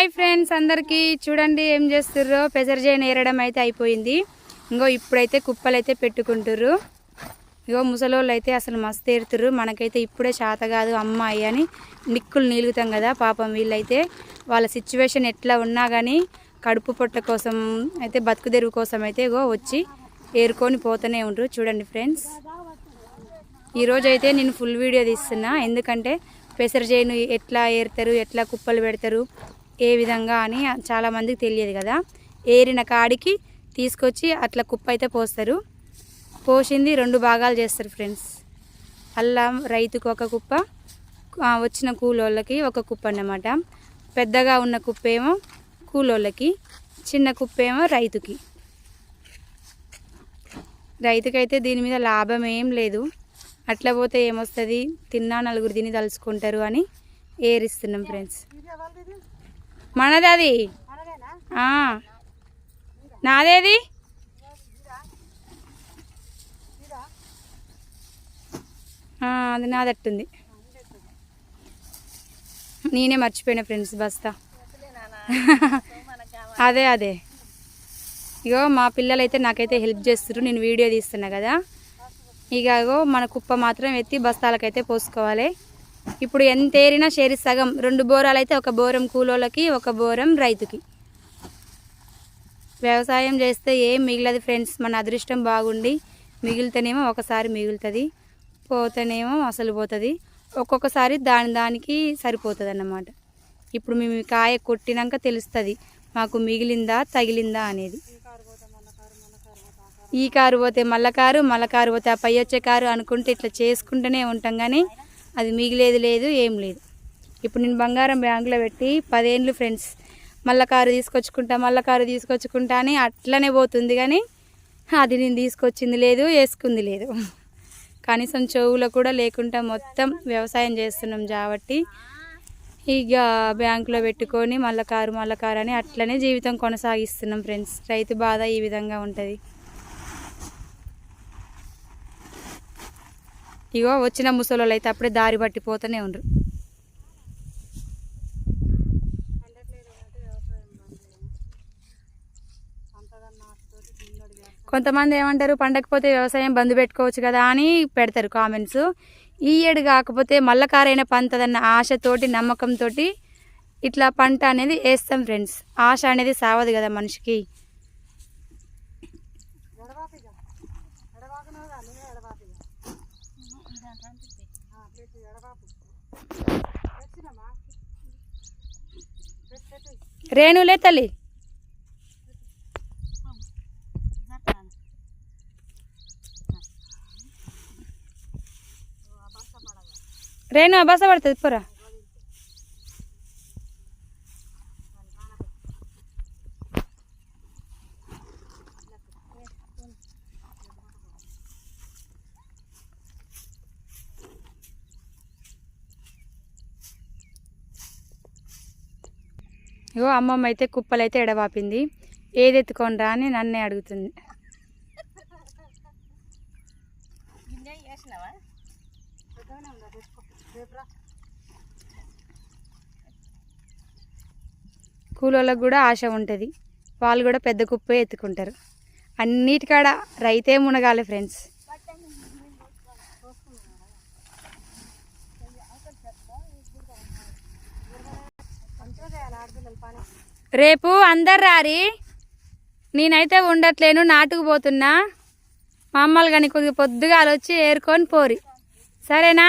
Hi friends అందరికీ. చూడండి ఏం చేస్తుర్రో? పెసర్ చేయని ఏరడం అయితే అయిపోయింది. ఇంకో ఇప్పుడైతే కుప్పలు అయితే పెట్టుకుంటుర్రు. ఇగో ముసలోళ్ళు అయితే అసలు మస్తు ఏరుతుర్రు. మనకైతే ఇప్పుడే చేత కాదు అమ్మాయి అని నిక్కులు నీలుగుతాం కదా పాపం వీళ్ళైతే. వాళ్ళ సిచ్యువేషన్ ఎట్లా ఉన్నా కానీ కడుపు పొట్ట కోసం అయితే బతుకుదెరువు కోసం అయితే ఇగో వచ్చి ఏరుకొని పోతూనే ఉంటారు చూడండి ఫ్రెండ్స్. ఈరోజు అయితే నేను ఫుల్ వీడియో తీస్తున్నా. ఎందుకంటే పెసర చేయను ఎట్లా ఏరుతారు ఎట్లా కుప్పలు పెడతారు ఏ విధంగా అని చాలామందికి తెలియదు కదా. ఏరిన కాడికి తీసుకొచ్చి అట్లా కుప్ప అయితే పోస్తారు. పోసింది రెండు భాగాలు చేస్తారు ఫ్రెండ్స్. అల్లా రైతుకు ఒక కుప్ప వచ్చిన కూలోళ్ళకి ఒక కుప్ప అన్నమాట. పెద్దగా ఉన్న కుప్పేమో కూలోళ్ళకి చిన్న కుప్పేమో రైతుకి. రైతుకైతే దీని మీద లాభం ఏం లేదు. అట్లా పోతే ఏమొస్తుంది? తిన్నా నలుగురు తిని తలుచుకుంటారు అని ఏరిస్తున్నాం ఫ్రెండ్స్. మనది అది నాదేది? అది నాదట్టుంది. నేనే మర్చిపోయిన ఫ్రెండ్స్ బస్తా. అదే అదే. ఇగో మా పిల్లలు అయితే నాకైతే హెల్ప్ చేస్తారు నేను వీడియో తీస్తున్నా కదా. ఇక ఇగో మన కుప్ప మాత్రం ఎత్తి బస్తాలకైతే పోసుకోవాలి. ఇప్పుడు ఎంత ఏరినా షేరి సగం రెండు బోరాలు అయితే ఒక బోరం కూలోళ్ళకి ఒక బోరం రైతుకి. వ్యవసాయం చేస్తే ఏం మిగిలదు ఫ్రెండ్స్ మన అదృష్టం బాగుండి మిగిలితేనేమో ఒకసారి మిగులుతుంది పోతేనేమో అసలు పోతుంది. ఒక్కొక్కసారి దాని దానికి సరిపోతుంది అన్నమాట ఇప్పుడు మేము కాయ కొట్టినాక తెలుస్తుంది మాకు మిగిలిందా తగిలిందా అనేది. ఈ కారు పోతే మల్ల కారు మల్ల కారు పోతే ఆ పై వచ్చే కారు అనుకుంటే ఇట్లా చేసుకుంటూనే ఉంటాం కానీ అది మిగిలేదు లేదు ఏం లేదు. ఇప్పుడు నేను బంగారం బ్యాంకులో పెట్టి పదేళ్ళు ఫ్రెండ్స్ మళ్ళా కారు తీసుకొచ్చుకుంటా మళ్ళీ కారు తీసుకొచ్చుకుంటా అని అట్లనే పోతుంది కానీ అది నేను తీసుకొచ్చింది లేదు వేసుకుంది లేదు. కనీసం చెవులో కూడా లేకుండా మొత్తం వ్యవసాయం చేస్తున్నాం కాబట్టి ఇక బ్యాంకులో పెట్టుకొని మళ్ళా కారు మళ్ళీ కారు అని అట్లనే జీవితం కొనసాగిస్తున్నాం ఫ్రెండ్స్. రైతు బాధ ఈ విధంగా ఉంటుంది. ఇగో వచ్చిన ముసలోళ్ళు అయితే అప్పుడే దారి పట్టిపోతూనే ఉండరు. కొంతమంది ఏమంటారు పండకపోతే వ్యవసాయం బంద్ పెట్టుకోవచ్చు కదా అని పెడతారు కామెంట్స్ ఈ ఏడు కాకపోతే మళ్ళా కారైన పంతదన్న ఆశతోటి నమ్మకంతో ఇట్లా పంట అనేది వేస్తాం ఫ్రెండ్స్ ఆశ అనేది సావదు కదా మనిషికి. రేణులే తల్లి రేణు బస పడుతుంది పోరా ఇగో అమ్మమ్మ అయితే కుప్పలైతే ఎడవాపింది ఏది ఎత్తుకొని రా అని నన్నే అడుగుతుంది. కూలోళ్ళకు కూడా ఆశ ఉంటుంది. వాళ్ళు కూడా పెద్ద కుప్పే ఎత్తుకుంటారు. అన్నిటికాడ రైతే మునగాలి ఫ్రెండ్స్. రేపు అందరు రారి. నేనైతే ఉండట్లేను నాటుకు పోతున్నా. మా అమ్మలు కానీ కొద్దిగా పొద్దుగాల వచ్చి ఏరుకొని పోరి. సరేనా?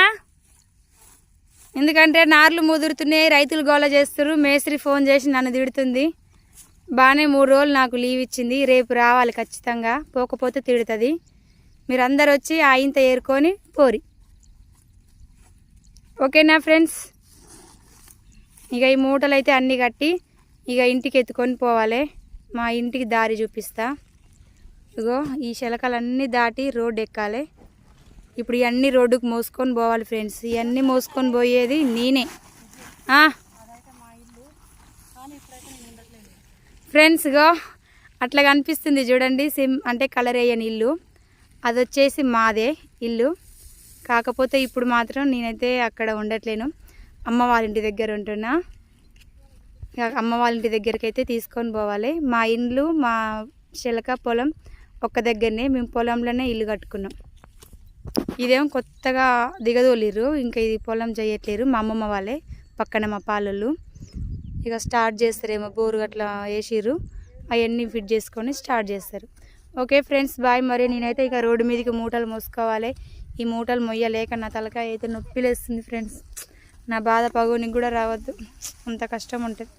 ఎందుకంటే నార్లు ముదురుతున్నాయి రైతులు గోల చేస్తారు మేస్త్రి ఫోన్ చేసి నన్ను తిడుతుంది. బాగానే మూడు రోజులు నాకు లీవ్ ఇచ్చింది. రేపు రావాలి ఖచ్చితంగా. పోకపోతే తిడుతుంది. మీరు అందరు వచ్చి ఆ ఇంత ఏరుకొని పోరి. ఓకేనా ఫ్రెండ్స్? ఇక ఈ మూటలు అయితే అన్నీ కట్టి ఇక ఇంటికి ఎత్తుకొని పోవాలి. మా ఇంటికి దారి చూపిస్తా. ఇగో ఈ శలకలన్నీ దాటి రోడ్డు ఎక్కాలి ఇప్పుడు ఇవన్నీ రోడ్డుకు మోసుకొని పోవాలి ఫ్రెండ్స్. ఇవన్నీ మోసుకొని పోయేది నేనే. ఫ్రెండ్స్ గో అట్లా కనిపిస్తుంది చూడండి. సిమ్ అంటే కలర్ వేయని ఇల్లు. అది వచ్చేసి మాదే ఇల్లు. కాకపోతే ఇప్పుడు మాత్రం నేనైతే అక్కడ ఉండట్లేను. అమ్మ వాళ్ళ ఇంటి దగ్గర ఉంటున్నా. ఇక అమ్మ వాళ్ళ ఇంటి దగ్గరికి అయితే తీసుకొని పోవాలి. మా ఇండ్లు మా చిలక పొలం ఒక్క దగ్గరనే మేము పొలంలోనే ఇల్లు కట్టుకున్నాం. ఇదేమో కొత్తగా దిగదోలిర్రు ఇంకా ఇది పొలం చేయట్లేరు మా అమ్మమ్మ వాళ్ళే పక్కన మా పాలలు ఇక స్టార్ట్ చేస్తారేమో బోరు అట్లా వేసిరు అవన్నీ ఫిట్ చేసుకొని స్టార్ట్ చేస్తారు. Okay friends bye. మరి నేనైతే ఇక రోడ్డు మీదకి మూటలు మోసుకోవాలి. ఈ మూటలు మొయ్యలేక నా తలకాయ అయితే నొప్పి లేస్తుంది ఫ్రెండ్స్. నా బాధ పగునికి కూడా రావద్దు. అంత కష్టం ఉంటుంది.